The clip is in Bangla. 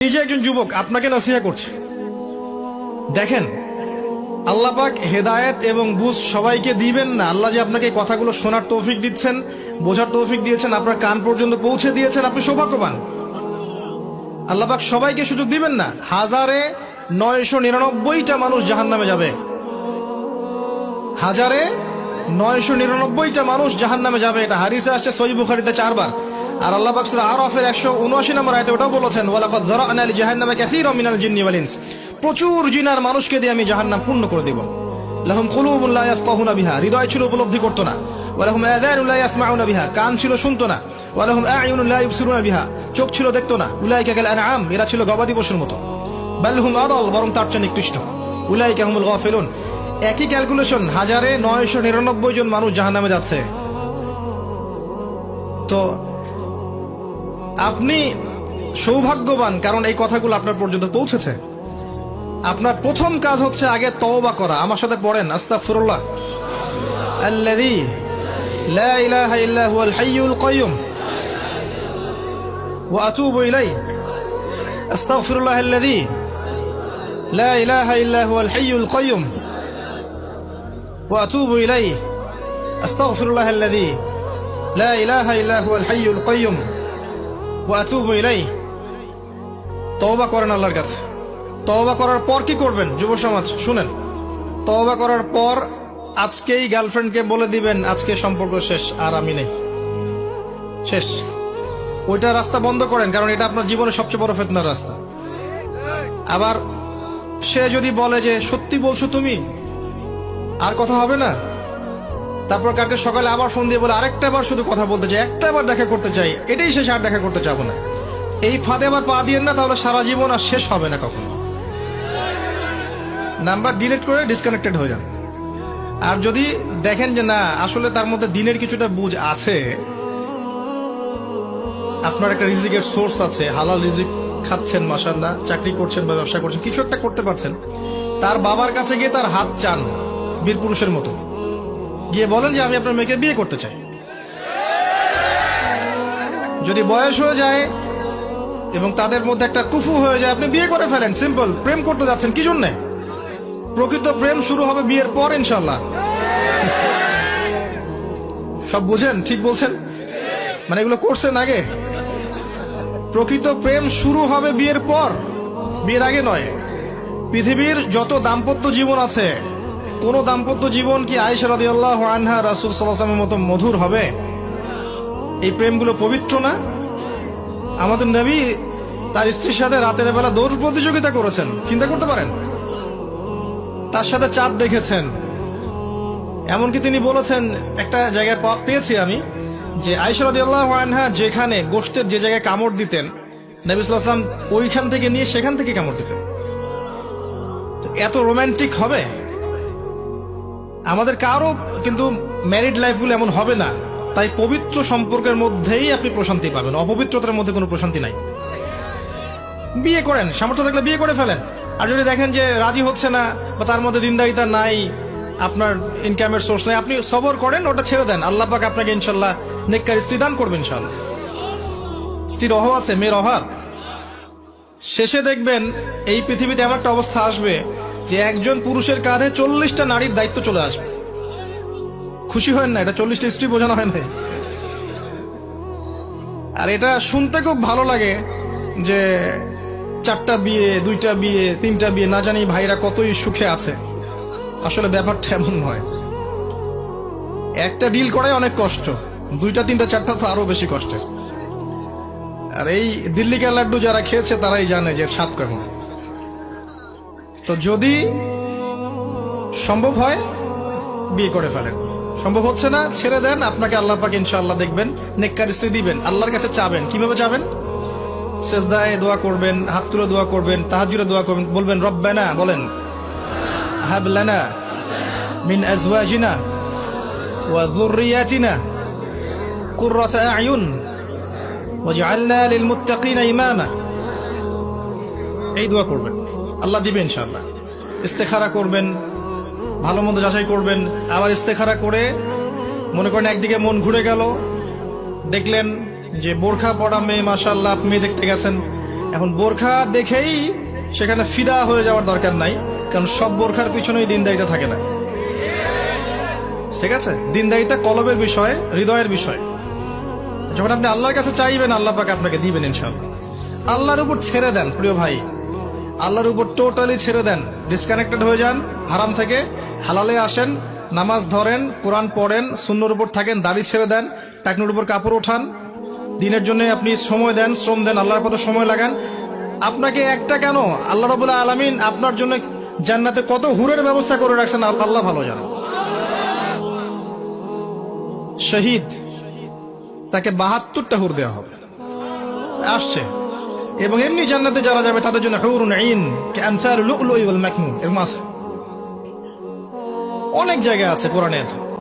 নিজে একজন যুবক, আপনাকে নসিহা করছে। দেখেন আল্লাপাক হেদায়েত এবং বুঝ সবাইকে দিবেন না। আল্লাহ যে আপনাকে কথাগুলো শোনার তৌফিক দিচ্ছেন, বোঝার তৌফিক দিয়েছেন, আপনার কান পর্যন্ত পৌঁছে দিয়েছেন, আপনি সৌভাগ্যবান। আল্লাহ পাক সবাইকে সুযোগ দিবেন না। হাজারে নয়শো নিরানব্বইটা মানুষ জাহান নামে যাবে। হাজারে নয়শো নিরানব্বইটা মানুষ জাহান নামে যাবে। এটা হারিসে আসছে সই বুখারিতে চারবার। আর আল্লাহ বাকসুল আর অফের একশো উনআশি নম্বর আয়তে ওটাও বলেছেন, ওয়ালাকাদ যারা'না লি জাহান্নামে কাসীরাম মিনাল জিন্নি ওয়াল ইনস। প্রচুর জিনার মানুষকে দিয়ে আমি জাহান্নাম পূর্ণ করে দেব। লাহুম কুলুবুন লা ইয়াফকাহুনা বিহা, হৃদয় ছিল উপলব্ধি করতো না। ওয়ালাহুম আযানুন লা ইয়াসমাউনা বিহা, কান ছিল শুনতো না। ওয়ালাহুম লা ইবসিরুনা বিহা, চোখ ছিল দেখতো না। উলাইকা কাল আনআম, এরা ছিল গবাদি পশুর মতো। বাল হুম আদাল, বরং তার চেয়ে নিকৃষ্ট। উলাইকা হুমুল গাফিলুন। একই ক্যালকুলেশন, হাজারে নয়শো নিরানব্বই জন মানুষ জাহান্নামে যাচ্ছে। তো আপনি সৌভাগ্যবান, কারণ এই কথাগুলো আপনার পর্যন্ত পৌঁছেছে। আপনার প্রথম কাজ হচ্ছে আগে তওবা করা। আমার সাথে পড়েন, আস্তাগফিরুল্লাহ। আল্লাযী লা ইলাহা ইল্লা হুয়াল হাইয়ুল কাইয়্যুম ওয়া আতুবু ইলাইহি। আস্তাগফিরুল্লাহ আল্লাযী লা ইলাহা ইল্লা হুয়াল হাইয়ুল কাইয়্যুম ওয়া আতুবু ইলাইহি। আস্তাগফিরুল্লাহ আল্লাযী লা ইলাহা ইল্লা হুয়াল হাইয়ুল কাইয়্যুম ওয়াতুবু ইলাই তওবা করেন আল্লাহর কাছে। তওবা করার পর কি করবেন, যুব সমাজ? শুনেন। তওবা করার পর আজকেই গার্লফ্রেন্ডকে বলে দিবেন, আজকে সম্পর্ক শেষ, আর আমি নেই। শেষ। ওইটা রাস্তা বন্ধ করেন, কারণ এটা আপনার জীবনের সবচেয়ে বড় ফেতনার রাস্তা। আবার সে যদি বলে যে, সত্যি বলছো তুমি? আর কথা হবে না। তারপর কালকে সকালে আবার ফোন দিয়ে বলে, আরেকটা বার শুধু কথা বলতে চাই, একটা বার দেখা করতে চাই, এটাই শেষ আর দেখা করতে চাবো না। এই ফাঁদে আবার পা দিয়েন না, তাহলে সারা জীবন আর শেষ হবে না কখনো। নাম্বার ডিলিট করে ডিসকানেক্টেড হয়ে যান। আর যদি দেখেন যে না, আসলে তার মধ্যে দিনের কিছুটা বুঝ আছে, আপনার একটা রিজিকের সোর্স আছে, হালাল রিজিক খাচ্ছেন মাসাল্লাহ চাকরি করছেন বা ব্যবসা করছেন, কিছু একটা করতে পারছেন, তার বাবার কাছে গিয়ে তার হাত চান বীর পুরুষের মতো। গিয়ে বলেন যে আমি আপনার মেয়েকে বিয়ে করতে চাই। যদি বয়স হয়ে যায় এবং তাদের মধ্যে একটা কুফু হয়ে যায়, আপনি বিয়ে করে ফেলেন। সিম্পল প্রেম করতে যাচ্ছেন, কি জন্যে? প্রকৃত প্রেম শুরু হবে বিয়ের পর ইনশাল্লাহ সব বুঝেন? ঠিক বলছেন? মানে এগুলো করছেন আগে? প্রকৃত প্রেম শুরু হবে বিয়ের পর, বিয়ের আগে নয়। পৃথিবীর যত দাম্পত্য জীবন আছে কোন দাম্পত্য জীবন কি আয়েশা রাদিয়াল্লাহু আনহা রাসূল ওয়াসাল্লামের মতো মধুর হবে? এই প্রেমগুলো পবিত্র না? আমাদের নবী তার স্ত্রীর সাথে রাতের বেলা দৌড় প্রতিযোগিতা করেছেন। চিন্তা করতে পারেন? তার সাথে চাঁদ দেখেছেন। এমনকি তিনি বলেছেন, একটা জায়গায় পেয়েছি আমি, যে আইসরাদিয়াল্লাহ যেখানে গোষ্ঠের যে জায়গায় কামড় দিতেন নবিসাম ওইখান থেকে নিয়ে সেখান থেকে কামড় দিতেন। এত রোমান্টিক হবে? আমাদের কারও কিন্তু ম্যারিড লাইফগুলো এমন হবে না। তাই পবিত্র সম্পর্কের মধ্যেই আপনি প্রশান্তি পাবেন। অপবিত্রতার মধ্যে কোনো প্রশান্তি নাই। বিয়ে করেন, সামর্থ্য থাকলে বিয়ে করে ফেলেন। আর যদি দেখেন যে রাজি হচ্ছে না বা তার মধ্যে দিনদারিতা নাই, আপনার ইনকামের সোর্স নেই, আপনি সবর করেন, ওটা ছেড়ে দেন। আল্লাহ পাক আপনাকে ইনশাল্লাহ নেককার স্ত্রী দান করবেন ইনশাল্লাহ। স্ত্রীর অভাব আছে, মেয়ের অভাব। শেষে দেখবেন এই পৃথিবীতে এমন একটা অবস্থা আসবে যে একজন পুরুষের কাঁধে চল্লিশটা নারীর দায়িত্ব চলে আসবে। খুশি হয় না, এটা চল্লিশটা স্ত্রী বোঝানো হয় না। আর এটা শুনতে খুব ভালো লাগে যে চারটা বিয়ে, দুইটা বিয়ে, তিনটা বিয়ে, না জানি ভাইরা কতই সুখে আছে। আসলে ব্যাপারটা এমন নয়। একটা ডিল করাই অনেক কষ্ট, দুইটা, তিনটা, চারটা তো আরও বেশি কষ্টের। আর এই দিল্লি লাড্ডু যারা খেয়েছে তারাই জানে যে স্বাদ কেমন তো যদি সম্ভব হয়, বিয়ে করে ফেলেন। সম্ভব হচ্ছে না, ছেড়ে দেন, আপনাকে আল্লাহ পাক ইনশাআল্লাহ দেখবেন, নেককার স্ত্রী দিবেন, আল্লাহর কাছে চাবেন। কীভাবে চাবেন? সেজদায় দোয়া করবেন, হাত তুলে দোয়া করবেন তাহাজুরে দোয়া করবেন, বলবেন, রব্বানা বলেন হাব লানা মিন আজওয়াজিনা ওয়া যুররিয়াতিনা কুররাতা আয়ুন ওয়াজআলনা লিল মুত্তাকিনা ইমামা এই দোয়া করবেন। আল্লাহ দিবে ইনশাআল্লাহ। ইস্তেখারা করবেন, ভালো মন্দ যাচাই করবেন। আবার ইস্তেখারা করে মনে করেন একদিকে মন ঘুরে গেল, দেখলেন যে বোরখা পড়া মেয়ে মাসাল্লাহ আপনি দেখতে গেছেন। এখন বোরখা দেখেই সেখানে ফিদা হয়ে যাওয়ার দরকার নাই, কারণ সব বোরখার পিছনেই দিনদারিতা থাকে না। ঠিক আছে? দিনদারিতা কলবের বিষয়, হৃদয়ের বিষয়। যখন আপনি আল্লাহর কাছে চাইবেন, আল্লাহ পাকে আপনাকে দিবেন ইনশাল্লাহ আল্লাহর উপর ছেড়ে দেন, প্রিয় ভাই। আল্লাহর উপর টোটালি ছেড়ে দেন। ডিসকানেক্টেড হয়ে যান, হারাম থেকে। হালালে আসেন, নামাজ ধরেন, কোরআন পড়েন শূন্যর উপর থাকেন, দাড়ি ছেড়ে দেন, টাকনুর উপর কাপড় ওঠান। দিনের জন্য আপনি সময় দেন, শ্রম দেন, আল্লাহর পথে সময় লাগান। আপনাকে একটা কেন? আল্লাহ রবুল্লাহ আলমিন আপনার জন্য জান্নাতে কত হুরের ব্যবস্থা করে রাখছেন আল্লাহ ভালো জানেন শহীদ, তাকে বাহাত্তরটা হুর দেওয়া হবে। আসছে। এবং এমনি জান্নাতে যারা যাবে, তাদের জন্য হুরুন আইন ক্যান্সার লুক ওয়াল মাকনুন, এর আছে অনেক জায়গা আছে কোরআনের।